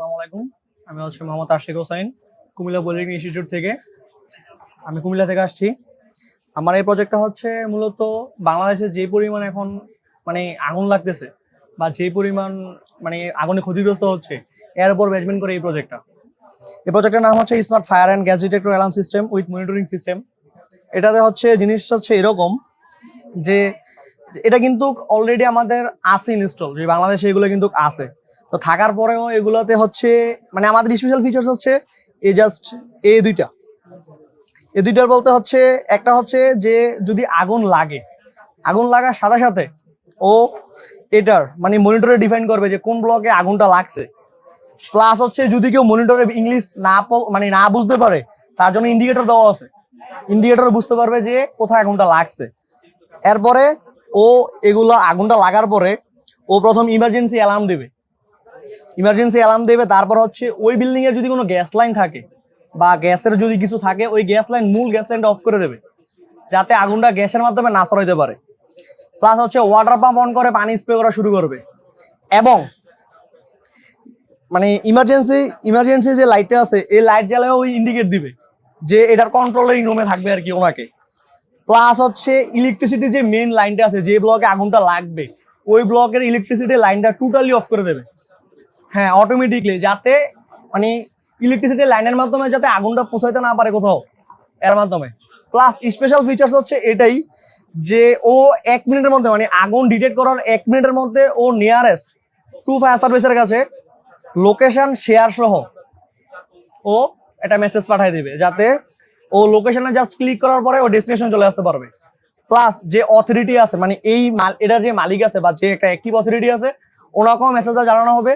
আসসালামু আলাইকুম। আমি হচ্ছে মোহাম্মদ আশিক হোসাইন, কুমিল্লা পলিটেকনিক ইনস্টিটিউট থেকে। আমি কুমিল্লা থেকে আসছি। আমার এই প্রজেক্টটা হচ্ছে মূলত বাংলাদেশে যে পরিমাণ এখন মানে আগুন লাগতেছে বা যে পরিমাণ মানে আগুনে ক্ষতিগ্রস্ত হচ্ছে, এর উপর বেজমেন্ট করে এই প্রজেক্টটা এই প্রজেক্টের নাম হচ্ছে smart fire and gas detector alarm system with monitoring system এটাতে হচ্ছে জিনিসটা হচ্ছে এরকম যে, এটা কিন্তু অলরেডি আমাদের আছে ইনস্টল যে বাংলাদেশে এগুলো কিন্তু আছে। তো থাকার পরেও এগুলোতে হচ্ছে মানে আমাদের স্পেশাল ফিচার্স হচ্ছে এই জাস্ট এ দুইটা। এ দুইটার বলতে হচ্ছে, একটা হচ্ছে যে যদি আগুন লাগে, আগুন লাগার সাথে সাথে ও এটার মানে মনিটরে ডিফাইন করবে যে কোন ব্লকে আগুনটা লাগছে। প্লাস হচ্ছে যদি কেউ মনিটরে ইংলিশ না মানে না বুঝতে পারে, তার জন্য ইন্ডিকেটর দেওয়া আছে। ইন্ডিকেটর বুঝতে পারবে যে কোথায় আগুনটা লাগছে। এরপরে ও এগুলো আগুনটা লাগার পরে ও প্রথম ইমার্জেন্সি অ্যালার্ম দেবে। ইমার্জেন্সি অ্যালার্ম দেবে, তারপর হচ্ছে ওই বিল্ডিং এর যদি কোনো গ্যাস লাইন থাকে বা গ্যাসের যদি কিছু থাকে, ওই গ্যাস লাইন মূল গ্যাস লাইনটা অফ করে দেবে। যাতে আগুনটা গ্যাসের মাধ্যমে না ছড়াইতে পারে। প্লাস হচ্ছে ওয়াটার পাম্প অন করে পানি স্প্রে করা শুরু করবে। এবং মানে ইমার্জেন্সি ইমার্জেন্সি যে লাইটটা আছে, এই লাইট জ্বালায় ওই ইন্ডিকেট দিবে যে এটার কন্ট্রোলিং রুমে থাকবে আর কি ওনাকে। প্লাস হচ্ছে ইলেকট্রিসিটি যে মেইন লাইনটা আছে, যে ব্লকে আগুনটা লাগবে, ওই ব্লকের ইলেকট্রিসিটি লাইনটা টোটালি অফ করে দেবে। হ্যাঁ অটোমেটিকলি যাতে মানে ইলেকট্রিসিটি লাইনের মাধ্যমে যাতে আগুনটা পৌঁছাইতে না পারে কোথাও, এর মাধ্যমে। প্লাস স্পেশাল ফিচার্স হচ্ছে এটাই যে ও এক মিনিটের মধ্যে মানে আগুন ডিটেক্ট করার এক মিনিটের মধ্যে ও নিয়ারেস্ট টু ফায়ার সার্ভিসের কাছে লোকেশন শেয়ার সহ ও একটা মেসেজ পাঠিয়ে দেবে, যাতে ও লোকেশনে জাস্ট ক্লিক করার পরে ও ডেস্টিনেশন চলে আসতে পারবে। প্লাস যে অথরিটি আছে মানে এই এটার যে মালিক আছে বা যে একটা অ্যাক্টিভ অথরিটি আছে, ওনাকেও মেসেজটা জানানো হবে।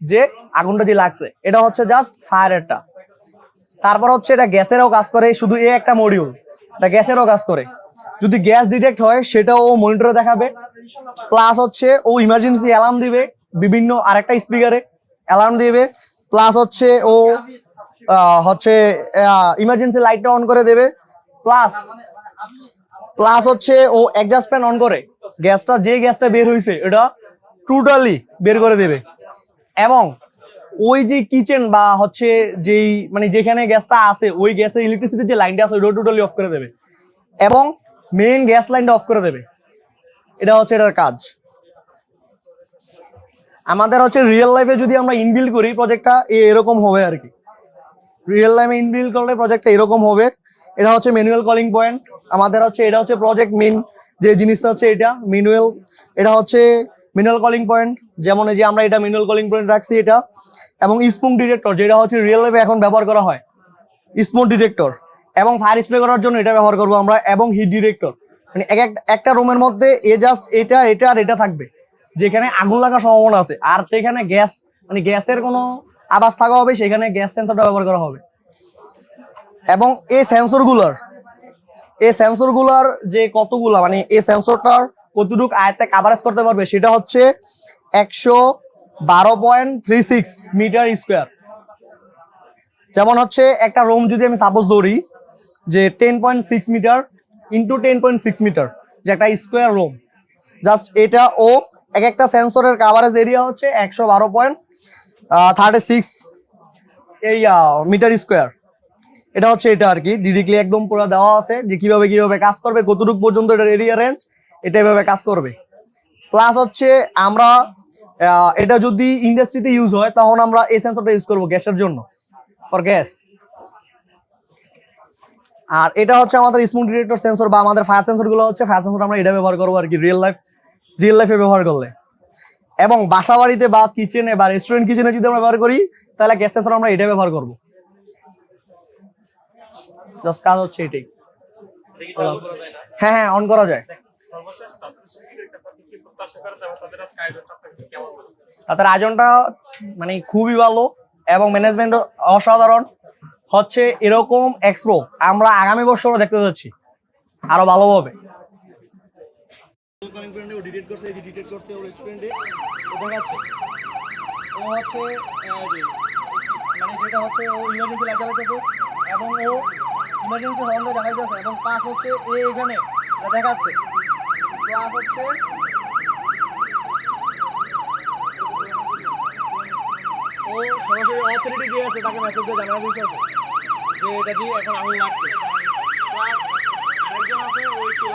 যে আগুনটা যে লাগছে। এটা হচ্ছে জাস্ট ফায়ারেরটা তারপর হচ্ছে এটা গ্যাসেরও কাজ করে, শুধু এ একটা মডিউল এটা গ্যাসেরও কাজ করে। যদি গ্যাস ডিটেক্ট হয়, সেটাও ও মনিটরে দেখাবে। প্লাস হচ্ছে ও ইমার্জেন্সি অ্যালার্ম দিবে বিভিন্ন আরেকটা স্পিকারে অ্যালার্ম দিবে। প্লাস হচ্ছে ও হচ্ছে ইমার্জেন্সি লাইটটা অন করে দেবে। প্লাস প্লাস হচ্ছে ও অ্যাডজাস্ট ফ্যান অন করে। গ্যাসটা, যে গ্যাসটা বের হয়েছে এটা টোটালি বের করে দেবে। এবং ওই যে কিচেন বা হচ্ছে যেই মানে যেখানে গ্যাসটা আছে, ওই গ্যাসের ইলেকট্রিসিটির যে লাইনটা আছে, ওটা টোটালি অফ করে দেবে। এবং মেইন গ্যাস লাইনটা অফ করে দেবে। এটা হচ্ছে এটার কাজ। আমাদের হচ্ছে রিয়েল লাইফে যদি আমরা ইনবিল্ড করি প্রজেক্টটা এরকম হবে আর কি। রিয়েল লাইফে ইনবিল্ড করলে প্রজেক্টটা এরকম হবে। এটা হচ্ছে ম্যানুয়াল কলিং পয়েন্ট আমাদের হচ্ছে, এটা হচ্ছে প্রজেক্ট মেন যে জিনিসটা হচ্ছে এটা ম্যানুয়াল এটা হচ্ছে ম্যানুয়াল কলিং পয়েন্ট যেমন এই যে আমরা এটা ম্যানুয়াল কলিং পয়েন্ট রাখছি এটা, এবং স্মোক ডিটেক্টর যেটা হচ্ছে রিয়েল লাইফে এখন ব্যবহার করা হয় স্মোক ডিটেক্টর এবং ফায়ার স্প্রে করার জন্য এটা ব্যবহার করব আমরা, এবং হিট ডিটেক্টর মানে এক এক- একটা রুমের মধ্যে এ জাস্ট এটা এটা আর এটা থাকবে, যেখানে আগুন লাগার সম্ভাবনা আছে, আর সেখানে গ্যাস মানে গ্যাসের কোনো আওয়াজ থাকা হবে, সেখানে গ্যাস সেন্সরটা ব্যবহার করা হবে। এবং এই সেন্সরগুলোর এই সেন্সরগুলোর যে কতগুলা মানে এই সেন্সরটার কতটুকু আয়ত্তে কাভারেজ করতে পারবে? সেটা হচ্ছে একশো বারো point three six metre square. যেমন হচ্ছে একটা রুম যদি আমি সাপোজ ধরি যে ten point six metre into ten point six metre, যে একটা স্কোয়ার রুম জাস্ট এটা ও এক একটা সেন্সরের কাভারেজ এরিয়া হচ্ছে একশো বারো পয়েন্ট থার্টি সিক্স এই মিটার স্কোয়ার। এটা হচ্ছে এটা আর কি। ডিরেক্টলি একদম পুরো দেওয়া আছে যে কীভাবে কীভাবে কাজ করবে, কতটুকু পর্যন্ত এটার এরিয়া রেঞ্জ এটা এভাবে কাজ করবে। প্লাস হচ্ছে আমরা এটা যদি ইন্ডাস্ট্রিতে ইউজ হয় তখন আমরা এই সেন্সরটা ইউজ করব গ্যাসের জন্য। ফর গ্যাস আর এটা হচ্ছে আমাদের স্মুথ ডিটেক্টর সেন্সর বা আমাদের ফায়ার সেন্সরগুলো হচ্ছে ফায়ার সেন্সর আমরা এটা ব্যবহার করব আর কি রিয়েল লাইফ রিয়েল লাইফে ব্যবহার করলে। এবং বাসা বাড়িতে বা কিচেনে বা রেস্টুরেন্ট কিচেনে যদি আমরা ব্যবহার করি তাহলে গ্যাস সেন্সর আমরা এটা ব্যবহার করব। জাস্ট কাজ হচ্ছে এটাই। হ্যাঁ হ্যাঁ অন করা যায়। সর্বশেষ এবং তাদের মনে হচ্ছে? আয়োজনটা মানে খুবই ভালো এবং ম্যানেজমেন্ট অসাধারণ। হচ্ছে এরকম এক্সপ্রো আমরা আগামী বছরও দেখতে যাচ্ছি আরও ভালোভাবে। এবং ও ইমার্জেন্সি হর্নটা দেখাইতেছে এবং পাস হচ্ছে এ এখানে। দেখাচ্ছে। প্লাস হচ্ছে। ও সরাসরি অথরিটি যে আছে, তাকে মেসেজ দিয়ে জানা দিয়েছে যে এটা জি এখন আগুন লাগছে প্লাস আরেকজন আছে, ওই একটু